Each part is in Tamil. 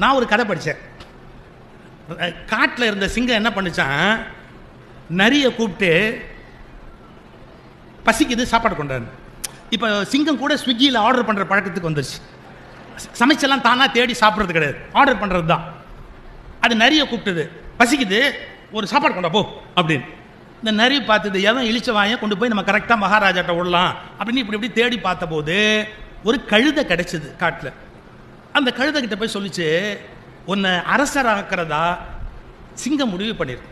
நான் ஒரு கதை படித்தேன் காட்டில் இருந்த சிங்கம் என்ன பண்ணிச்சான் நரியை கூப்பிட்டு பசிக்குது சாப்பாடு கொண்டாரு இப்போ சிங்கம் கூட ஸ்விக்கியில் ஆர்டர் பண்ணுற பழக்கத்துக்கு வந்துருச்சு. சமைச்செல்லாம் தானாக தேடி சாப்பிட்றது கிடையாது. ஆர்டர் பண்ணுறது தான். அது நரியை கூப்பிட்டது. பசிக்குது ஒரு சாப்பாடு கொண்டா போ அப்படின்னு. இந்த நரி பார்த்தது எவன் இழிச்ச வாயை கொண்டு போய் நம்ம கரெக்டாக மகாராஜாட்ட விடலாம். அப்படின்னு இப்படி இப்படி தேடி பார்த்தபோது ஒரு கழுதை கிடைச்சது காட்டில். அந்த கழுதை கிட்ட போய் சொல்லிச்சு உன்னை அரசராக்கிறதா சிங்கம் முடிவு பண்ணிருக்கு.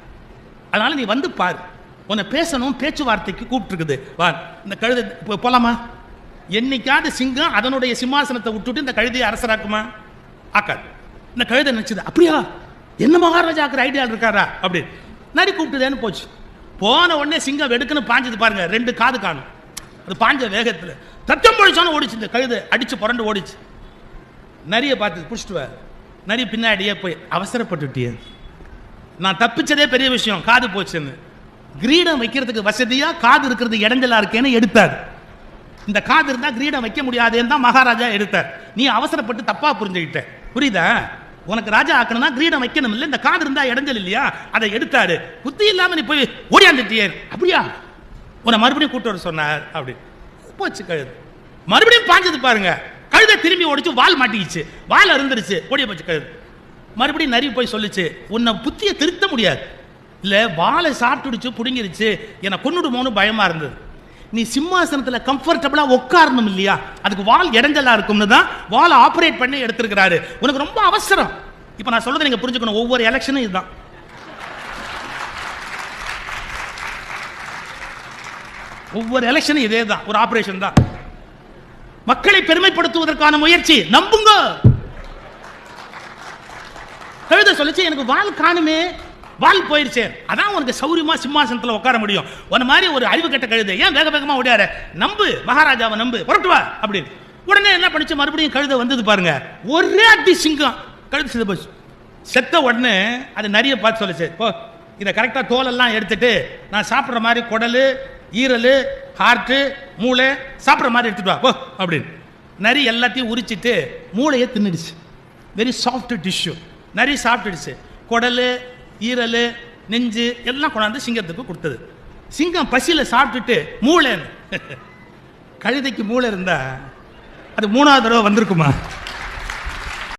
அதனால நீ வந்து பாரு. உன்னை பேசணும் பேச்சுவார்த்தைக்கு கூப்பிட்டுருக்குது. வா இந்த கழுதை போகலாமா போலாமா? என்னைக்காவது சிங்கம் அதனுடைய சிம்மாசனத்தை விட்டுட்டு இந்த கழுதையை அரசராக்குமா? ஆக்காது. இந்த கழுதை நினைச்சது அப்படியா? என்ன மகாராஜாக்குற ஐடியா இருக்காரா? அப்படி நரி கூப்பிட்டுதேன்னு போச்சு. போன உடனே சிங்கம் வெடுக்குன்னு பாஞ்சது பாருங்க. ரெண்டு காது காணும். அது பாஞ்ச வேகத்தில். தத்தம் பொழிச்சானு ஓடிச்சு இந்த கழுதை. அடிச்சு புரண்டு ஓடிச்சு. நரியை பார்த்து பிடிச்சிட்டு நரி பின்னாடியே போய் அவசரப்பட்டுட்டியே. நான் தப்பிச்சதே பெரிய விஷயம் காது போச்சுன்னு. கிரீடம் வைக்கிறதுக்கு வசதியா காது இருக்கிறது இடஞ்சலா இருக்கேன்னு எடுத்தார். இந்த காது இருந்தா கிரீடம் வைக்க முடியாதுன்னு தான் மகாராஜா எடுத்தார். நீ அவசரப்பட்டு தப்பா புரிஞ்சுக்கிட்ட. புரியுதா? உனக்கு ராஜா ஆக்கணும்னா கிரீடம் வைக்கணும் இல்லை இந்த காது இருந்தா இடைஞ்சல் இல்லையா? அதை எடுத்தாரு. புத்தி இல்லாம நீ போய் ஓடியாந்துட்டியே. அப்படியா? உன்னை மறுபடியும் கூட்டு வர சொன்னார். அப்படி. போச்சு கழுது. மறுபடியும் பாஞ்சது பாருங்க. திரும்பி ஓடிச்சு வால் மாட்டிக்கிச்சு. வால் அருந்துருச்சு. ஓடிய போச்சு கழுது. மறுபடியும் நரி போய் சொல்லுச்சு உன்னை புத்தியை திருத்த முடியாது. இல்லை வாழை சாப்பிட்டுடுச்சு பிடுங்கிருச்சு. என்னை கொண்டுடுமோன்னு பயமா இருந்தது. நீ சிம்மாசனத்தில் கம்ஃபர்டபுளாக உட்காரணும் இல்லையா? அதுக்கு வால் இடைஞ்சலாக இருக்கும்னு தான் வால் ஆப்ரேட் பண்ணி எடுத்திருக்கிறாரு. உனக்கு ரொம்ப அவசரம். இப்போ நான் சொல்றதை நீங்கள் புரிஞ்சுக்கணும். ஒவ்வொரு எலெக்ஷனும் இதுதான். ஒவ்வொரு எலெக்ஷனும் இதே தான் ஒரு ஆப்ரேஷன் தான். மக்களை பெருமைப்படுத்துவதற்கான முயற்சி. நம்புங்க. கழுத சொல்லிச்சு எனக்கு வால் காணுமே. வால் போயிருச்சு. அதான் உனக்கு சௌரியமா சிம்மாசனத்துல உட்கார முடியும். உன மாதிரி ஒரு அறிவு கெட்ட கழுதை. ஏன் வேக வேகமா ஓடியாரு? நம்பு. மகாராஜாவை நம்பு. புரட்டு வா அப்படின்னு. உடனே என்ன பண்ணிச்சு? மறுபடியும் கழுதை வந்தது பாருங்க. ஒரே அடி சிங்கம். கழுது செத்து போச்சு. செத்த உடனே அது நிறைய பார்த்து சொல்லுச்சு ஓ இதை கரெக்டாக தோலெல்லாம் எடுத்துட்டு நான் சாப்பிட்ற மாதிரி குடல் ஈரல் ஹார்ட்டு மூளை சாப்பிட்ற மாதிரி எடுத்துட்டு வா ஓ அப்படின்னு. நரி எல்லாத்தையும் உரிச்சிட்டு மூளையை தின்னுடுச்சு. வெரி சாஃப்ட் டிஷ்யூ நிறைய சாப்பிட்டுடுச்சு. குடல் ஈரல் நெஞ்சு எல்லாம் கொண்டாந்து சிங்கத்துக்கு கொடுத்தது. சிங்கம் பசியில் சாப்பிட்டுட்டு மூளைன்னு. கழுதைக்கு மூளை இருந்தா அது மூணாவது தடவை வந்திருக்குமா?